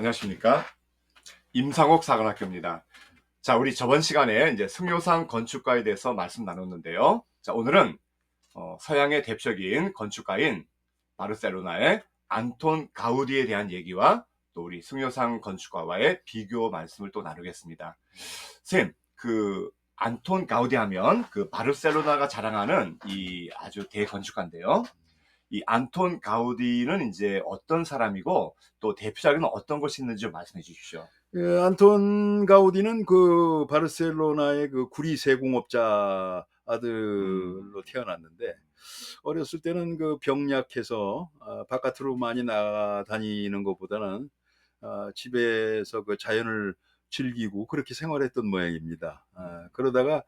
안녕하십니까. 임상옥 사관학교입니다. 자, 우리 저번 시간에 이제 승료상 건축가에 대해서 말씀 나눴는데요. 자, 오늘은 어, 서양의 대표적인 건축가인 바르셀로나의 안톤 가우디에 대한 얘기와 또 우리 승료상 건축가와의 비교 말씀을 또 나누겠습니다. 선생님, 그 안톤 가우디 하면 그 바르셀로나가 자랑하는 이 아주 대건축가인데요. 이 안톤 가우디는 이제 어떤 사람이고 또 대표작은 어떤 것이 있는지 좀 말씀해 주십시오. 예, 안톤 가우디는 그 바르셀로나의 그 구리 세공업자 아들로 태어났는데 어렸을 때는 그 병약해서 아, 바깥으로 많이 나다니는 것보다는 아, 집에서 그 자연을 즐기고 그렇게 생활했던 모양입니다. 아, 그러다가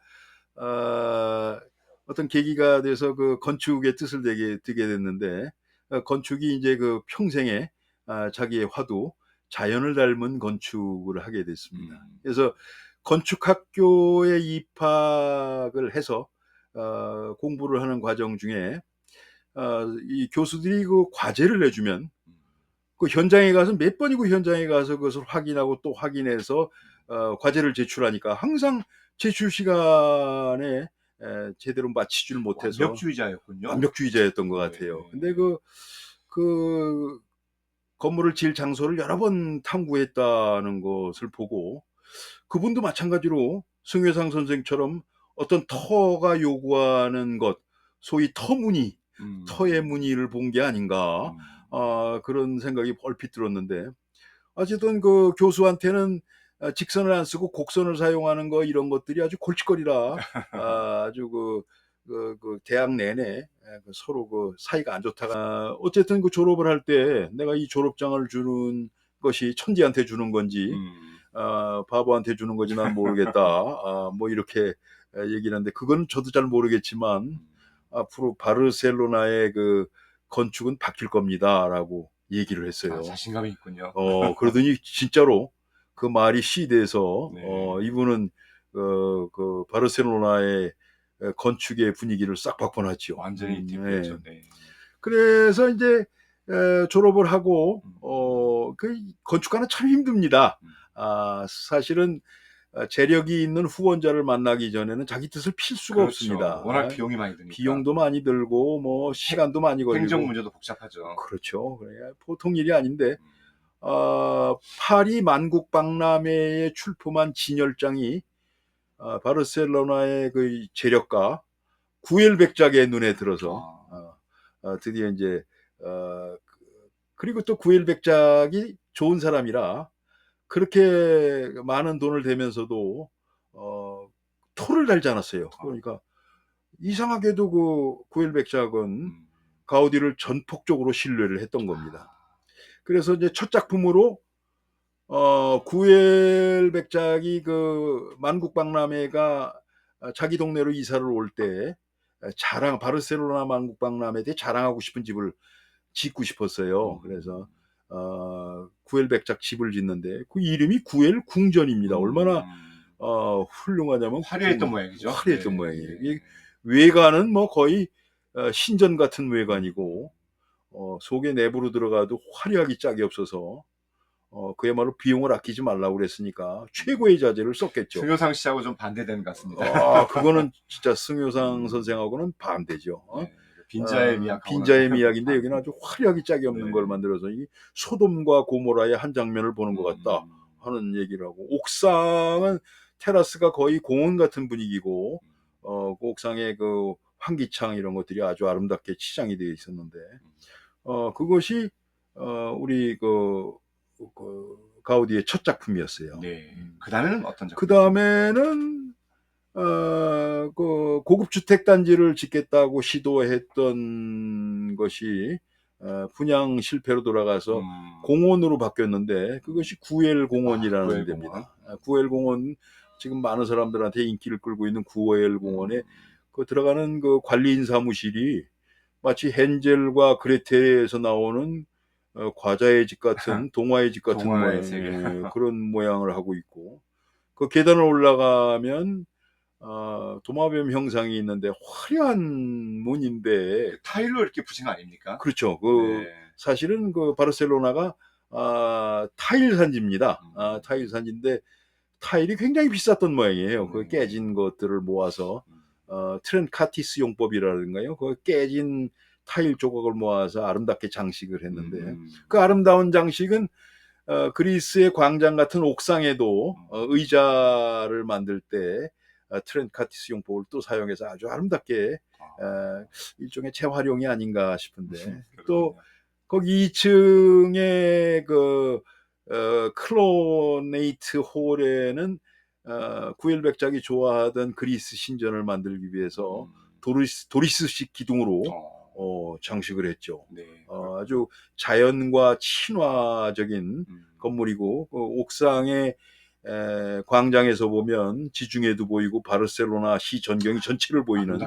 아, 어떤 계기가 돼서 그 건축의 뜻을 되게 듣게 됐는데 어, 건축이 이제 그 평생에 아, 자기의 화두 자연을 닮은 건축을 하게 됐습니다. 음. 그래서 건축학교에 입학을 해서 어, 공부를 하는 과정 중에 어, 이 교수들이 그 과제를 내주면 그 현장에 가서 몇 번이고 현장에 가서 그것을 확인하고 또 확인해서 어, 과제를 제출하니까 항상 제출 시간에 에, 제대로 마치질 못해서 완벽주의자였군요. 완벽주의자였던 것 같아요. 네. 근데 그, 그, 건물을 지을 장소를 여러 번 탐구했다는 것을 보고 그분도 마찬가지로 승회상 선생처럼 어떤 터가 요구하는 것, 소위 터무늬, 음. 터의 무늬를 본 게 아닌가, 음. 아, 그런 생각이 얼핏 들었는데, 어쨌든 그 교수한테는 아, 직선을 안 쓰고 곡선을 사용하는 거 이런 것들이 아주 골칫거리라 아, 아주 그, 그, 그 대학 내내 에, 그 서로 그 사이가 안 좋다가 어쨌든 그 졸업을 할 때 내가 이 졸업장을 주는 것이 천지한테 주는 건지 음. 아, 바보한테 주는 건지 난 모르겠다 아, 뭐 이렇게 에, 얘기를 하는데 그건 저도 잘 모르겠지만 앞으로 바르셀로나의 그 건축은 바뀔 겁니다라고 얘기를 했어요. 아, 자신감이 있군요. 어, 그러더니 진짜로 그 말이 시돼서 네. 어, 이분은 어, 그 바르셀로나의 건축의 분위기를 싹 바꿔놨죠. 완전히 음. 네. 네. 그래서 이제 에, 졸업을 하고 음. 어, 그 건축가는 참 힘듭니다. 음. 아, 사실은 어, 재력이 있는 후원자를 만나기 전에는 자기 뜻을 필 수가 그렇죠. 없습니다. 워낙 비용이 많이 드니까. 비용도 많이 들고 뭐 시간도 많이 걸리고 행정 문제도 복잡하죠. 그렇죠. 보통 일이 아닌데 음. 어, 파리 만국 박람회에 출품한 진열장이 어, 바르셀로나의 그 재력가 구엘백작의 눈에 들어서 아, 어, 어, 드디어 이제 어, 그- 그리고 또 구엘백작이 좋은 사람이라 그렇게 많은 돈을 대면서도 어, 토를 달지 않았어요. 그러니까 이상하게도 그 구엘백작은 음. 가우디를 전폭적으로 신뢰를 했던 겁니다. 그래서 이제 첫 작품으로 어 구엘 백작이 그 만국박람회가 자기 동네로 이사를 올 때 자랑 바르셀로나 만국박람회에 대해 자랑하고 싶은 집을 짓고 싶었어요. 그래서 어 구엘 백작 집을 짓는데 그 이름이 구엘 궁전입니다. 얼마나 음. 어 훌륭하냐면 화려했던 궁- 모양이죠. 화려했던 네. 모양이에요. 외관은 뭐 거의 어, 신전 같은 외관이고 어, 속에 내부로 들어가도 화려하기 짝이 없어서 어, 그야말로 비용을 아끼지 말라고 그랬으니까 최고의 자재를 썼겠죠. 승효상 씨하고 좀 반대되는 것 같습니다. 아, 그거는 진짜 승효상 선생하고는 반대죠. 어? 네. 빈자의 아, 미학. 빈자의 미학인데 여기는 아주 화려하기 짝이 없는 네. 걸 만들어서 이 소돔과 고모라의 한 장면을 보는 것 음. 같다 하는 얘기를 하고 옥상은 테라스가 거의 공원 같은 분위기고 어, 그 옥상에 그 환기창 이런 것들이 아주 아름답게 치장이 되어 있었는데 어, 그것이 어, 우리 그, 그 가우디의 첫 작품이었어요. 네. 그 다음에는 어떤 작품? 그 다음에는 어, 그 고급 주택 단지를 짓겠다고 시도했던 것이 어, 분양 실패로 돌아가서 음. 공원으로 바뀌었는데 그것이 구엘 공원이라는 아, 구엘 데입니다. 아, 구엘 공원 지금 많은 사람들한테 인기를 끌고 있는 구엘 공원에 그 들어가는 그 관리인 사무실이 마치 헨젤과 그레텔에서 나오는 어, 과자의 집 같은 동화의 집 같은 동화의 모양. 예, 그런 모양을 하고 있고 그 계단을 올라가면 어, 도마뱀 형상이 있는데 화려한 문인데 타일로 이렇게 부신 거 아닙니까? 그렇죠. 그 네. 사실은 그 바르셀로나가 아, 타일 산지입니다. 아, 타일 산지인데 타일이 굉장히 비쌌던 모양이에요. 그 음. 깨진 것들을 모아서 어, 트렌카티스 용법이라든가요. 그 깨진 타일 조각을 모아서 아름답게 장식을 했는데 음. 그 아름다운 장식은 어, 그리스의 광장 같은 옥상에도 어, 의자를 만들 때 어, 트렌카티스 용법을 또 사용해서 아주 아름답게 어, 일종의 재활용이 아닌가 싶은데 또 거기 2층에 그 어, 클로네이트 홀에는 어, 구엘백작이 좋아하던 그리스 신전을 만들기 위해서 도리스, 도리스식 기둥으로 어, 어, 장식을 했죠. 네. 어, 아주 자연과 친화적인 음. 건물이고 그 옥상에 에, 광장에서 보면 지중해도 보이고 바르셀로나 시 전경이 전체를 보이는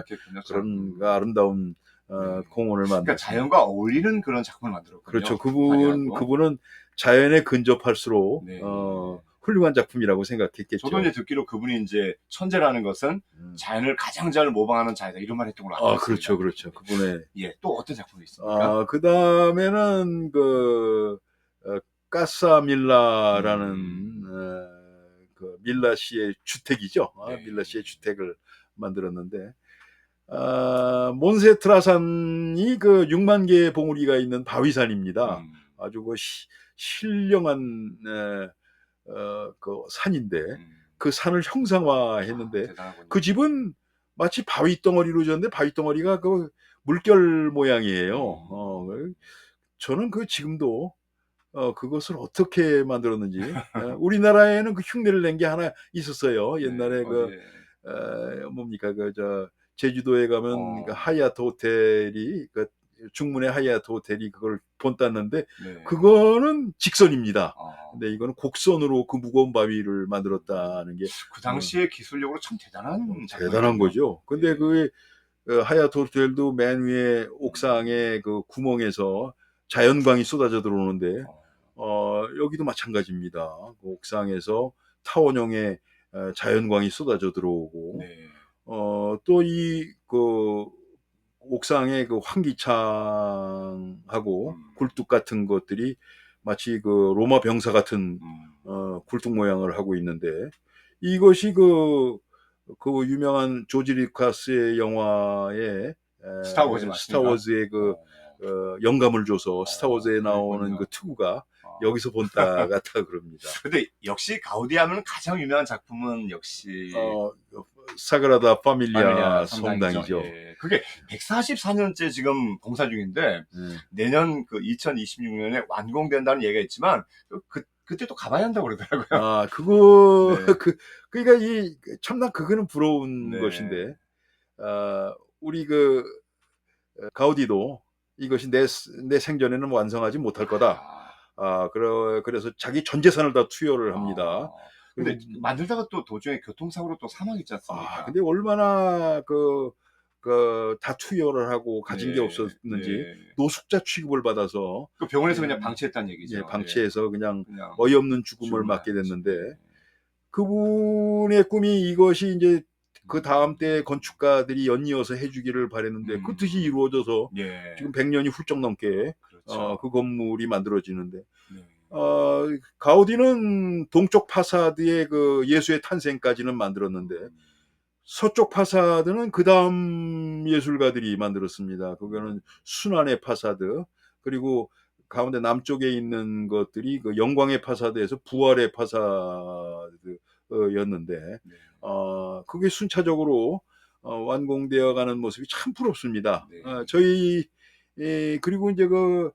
그런 아름다운 어, 네. 공원을 만들. 그러니까 자연과 어울리는 그런 작품을 만들었군요. 그렇죠. 그분 화려하고. 그분은 자연에 근접할수록 네. 어, 훌륭한 작품이라고 생각했겠죠. 저도 이제 듣기로 그분이 이제 천재라는 것은 음. 자연을 가장 잘 모방하는 자이다 이런 말 했던 걸로 알고 아 있습니다. 그렇죠, 그렇죠. 그분의 예, 또 어떤 작품이 있습니까? 아, 그 다음에는 그, 어, 까사밀라라는, 음. 어, 그 밀라 씨의 주택이죠. 아, 네. 밀라 씨의 주택을 만들었는데, 아, 몬세트라산이 그 6만 개의 봉우리가 있는 바위산입니다. 음, 아주 그 시- 신령한, 에, 어, 그 산인데, 음. 그 산을 형상화했는데, 아. 그 집은 마치 바위 덩어리로 졌는데 바위 덩어리가 그 물결 모양이에요. 음. 어, 그- 저는 그 지금도 어, 그것을 어떻게 만들었는지 어, 우리나라에는 그 흉내를 낸 게 하나 있었어요. 옛날에 네, 그 어디에. 어, 뭡니까 그저 제주도에 가면 어. 그 하얏트 호텔이 그 중문의 하얏트 호텔이 그걸 본 땄는데 네. 그거는 직선입니다. 어, 근데 이거는 곡선으로 그 무거운 바위를 만들었다는 게 그 당시의 기술력으로 참 대단한 음. 대단한. 거죠. 근데 예. 그 어, 하얏트 호텔도 맨 위에 옥상에 그 구멍에서 자연광이 쏟아져 들어오는데 어, 어, 여기도 마찬가지입니다. 그 옥상에서 타원형의 어, 자연광이 쏟아져 들어오고 네. 어, 또 이 그 옥상의 그 환기창하고 음. 굴뚝 같은 것들이 마치 그 로마 병사 같은 음, 어, 굴뚝 모양을 하고 있는데 이것이 그, 그 유명한 조지 리카스의 영화에 에, 스타워즈 맞습니까? 스타워즈의 그 어, 어, 영감을 줘서 스타워즈에 나오는 그렇군요. 그 어. 여기서 본따 같다 그럽니다. 근데 역시 가우디 하면 가장 유명한 작품은 역시 어, 사그라다 파밀리아 파밀리아 성당이죠. 예. 그게 144년째 지금 공사 중인데 예. 내년 그 2026년에 완공된다는 얘기가 있지만 그 그때 또 가봐야 한다고 그러더라고요. 아, 그거, 네. 그, 그러니까 이, 참나 그거는 부러운 네. 것인데, 아, 우리 그, 어, 가우디도 이것이 내, 내 생전에는 완성하지 못할 거다. 아, 그러, 그래서 자기 전 재산을 다 투여를 합니다. 아, 근데 만들다가 또 도중에 교통사고로 또 사망했지 않습니까? 아, 근데 얼마나 그, 그, 다 투여를 하고 가진 게 네, 없었는지 네. 노숙자 취급을 받아서 그 병원에서 음, 그냥 방치했다는 얘기죠. 예, 방치해서 그냥 예, 그냥 어이없는 죽음을 맞게. 됐는데 그분의 꿈이 이것이 이제 그 다음 때 건축가들이 연이어서 해주기를 바랬는데 음. 그 뜻이 이루어져서 예. 지금 100년이 훌쩍 넘게 그렇죠. 어, 그 건물이 만들어지는데 네. 어, 가우디는 동쪽 파사드의 그 예수의 탄생까지는 만들었는데 서쪽 파사드는 그 다음 예술가들이 만들었습습니다 그거는 순환의 파사드 그리고 가운데 남쪽에 있는 것들이 그 영광의 파사드에서 부활의 파사드였는데 네. 어, 그게 순차적으로 어, 완공되어 가는 모습이 참 부럽습니다. 네. 어, 저희 예, 그리고 이제 그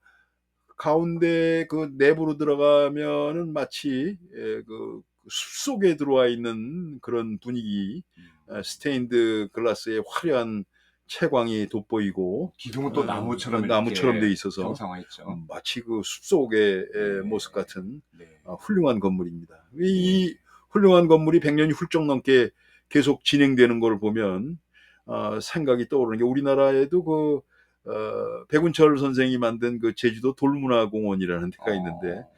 가운데 그 내부로 들어가면은 마치 예, 그 숲속에 들어와 있는 그런 분위기 음. 어, 스테인드 글라스의 화려한 채광이 돋보이고 기둥은 또 어, 나무처럼 나무처럼 돼 있어서 형상화했죠. 음, 마치 그 숲속의 예, 네. 모습 같은 네. 어, 훌륭한 건물입니다. 이, 이 훌륭한 건물이 100년이 훌쩍 넘게 계속 진행되는 걸 보면 어, 생각이 떠오르는 게 우리나라에도 그 어, 백운철 선생이 만든 그 제주도 돌문화공원이라는 데가 있는데 어,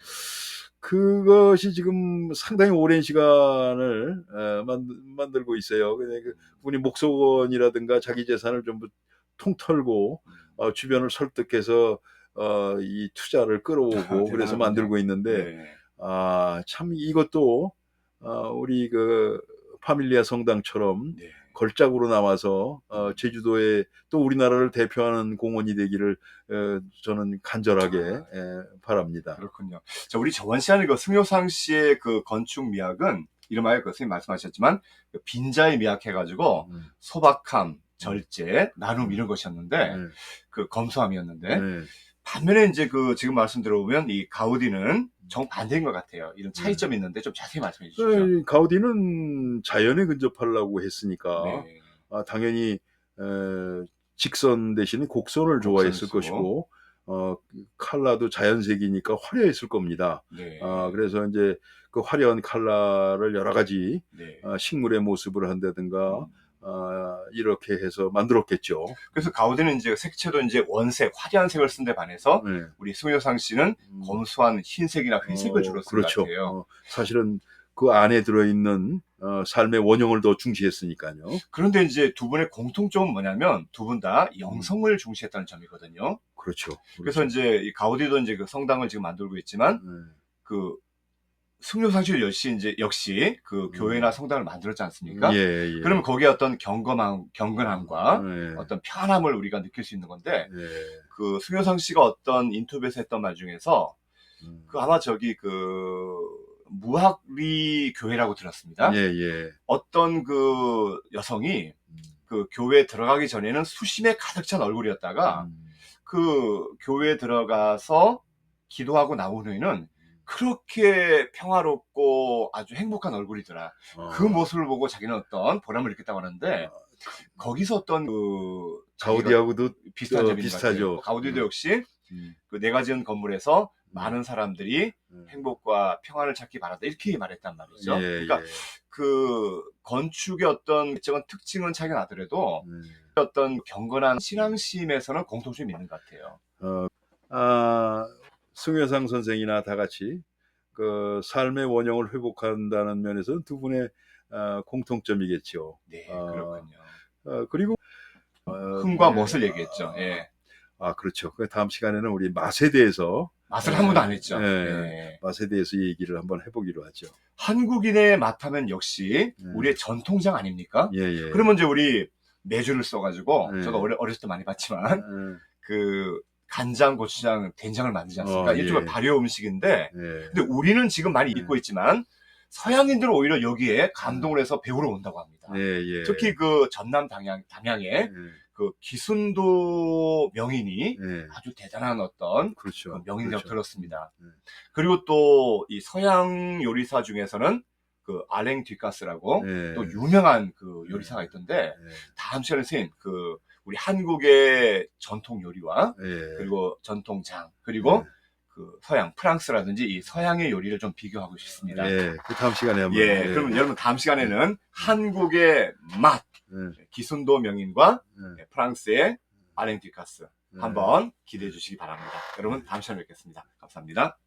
그것이 지금 상당히 오랜 시간을 어, 만, 만들고 있어요. 그 분이 목소원이라든가 자기 재산을 전부 통털고 음. 어, 주변을 설득해서 어, 이 투자를 끌어오고 그래서. 만들고 있는데 네. 아, 참 이것도 어, 우리 그 파밀리아 성당처럼 네. 걸작으로 나와서 어, 제주도에 또 우리나라를 대표하는 공원이 되기를 어, 저는 간절하게 예, 바랍니다. 그렇군요. 자, 우리 저번 시간에 그 승효상 씨의 그 건축 미학은 이름하여 그 선생님 말씀하셨지만 그 빈자에 미학해가지고 음, 소박함, 절제, 나눔 이런 것이었는데 네, 그 검소함이었는데 네. 반면에 이제 그 지금 말씀 들어보면 이 가우디는 정반대인 것 같아요. 이런 네. 차이점이 있는데 좀 자세히 말씀해 주시죠. 그 가우디는 자연에 근접하려고 했으니까 네. 아, 당연히 에, 직선 대신에 곡선을 좋아했을 쓰고. 것이고 어, 칼라도 자연색이니까 화려했을 겁니다. 네. 아, 그래서 이제 그 화려한 칼라를 여러 가지 네. 어, 식물의 모습을 한다든가 음. 아, 이렇게 해서 만들었겠죠. 그래서 가우디는 이제 색채도 이제 원색, 화려한 색을 쓴 데 반해서 네. 우리 승효상 씨는 음. 검소한 흰색이나 회색을 어, 주로 쓴 그렇죠. 것 같아요. 어, 사실은 그 안에 들어있는 어, 삶의 원형을 더 중시했으니까요. 그런데 이제 두 분의 공통점은 뭐냐면 두 분 다 영성을 중시했다는 점이거든요. 그렇죠. 그래서 이제 이 가우디도 이제 그 성당을 지금 만들고 있지만 네. 그 승려상실 역시 이제 역시 그 음. 교회나 성당을 만들었지 않습니까? 예, 예. 그러면 거기에 어떤 경건함, 경건함과 네. 어떤 편함을 우리가 느낄 수 있는 건데 네. 그 승효상 씨가 어떤 인터뷰에서 했던 말 중에서 음. 그 아마 저기 그 무학리 교회라고 들었습니다. 예, 예. 어떤 그 여성이 음. 그 교회에 들어가기 전에는 수심에 가득 찬 얼굴이었다가 음. 그 교회에 들어가서 기도하고 나온 후에는 그렇게 평화롭고 아주 행복한 얼굴이더라. 어. 그 모습을 보고 자기는 어떤 보람을 느꼈다고 하는데 거기서 어떤 그 가우디하고도 비슷한 어, 점이 비슷하죠. 비슷하죠. 가우디도 음. 역시 음. 그 내가 지은 건물에서 많은 사람들이 음. 행복과 평화를 찾기 바란다 이렇게 말했단 말이죠. 예, 그러니까 예. 그 건축의 어떤 일정한 특징은 차이가 나더라도 음. 어떤 경건한 신앙심에서는 공통점이 있는 것 같아요. 어, 아, 승효상 선생이나 다 같이 그 삶의 원형을 회복한다는 면에서는 두 분의 어, 공통점이겠죠. 네, 아, 그렇군요. 어, 그리고 어, 흠과 네. 멋을 얘기했죠. 예. 아 그렇죠. 그 다음 시간에는 우리 맛에 대해서 맛을 한 번도 안 했죠. 네. 예. 맛에 대해서 얘기를 한번 해보기로 하죠. 한국인의 맛하면 역시 네. 우리의 전통장 아닙니까? 예, 예. 그러면 이제 우리 매주를 써가지고 네. 저도 어려, 어렸을 때 많이 봤지만 음, 그 간장, 고추장, 된장을 만들지 않습니까? 어, 일종의 예. 발효 음식인데 예. 근데 우리는 지금 많이 네. 잊고 있지만 서양인들은 오히려 여기에 감동을 해서 배우러 온다고 합니다. 예, 예. 특히 그 전남 담양, 담양에 예, 그 기순도 명인이 예. 아주 대단한 어떤 그렇죠. 그 명인이라고 그렇죠. 들었습니다. 네. 그리고 또 이 서양 요리사 중에서는 그 알랭 뒷가스라고 예. 또 유명한 그 요리사가 있던데 예. 다음 시간에 선생님 그 우리 한국의 전통 요리와 예. 그리고 전통장 그리고 네. 그 서양 프랑스라든지 이 서양의 요리를 좀 비교하고 싶습니다. 예, 예. 그 다음 시간에 한번. 예. 그러면 여러분 다음 시간에는 한국의 맛 예. 기순도 명인과 예. 프랑스의 뒷가스 예. 한번 기대해 주시기 바랍니다. 여러분 다음 시간에 뵙겠습니다. 감사합니다.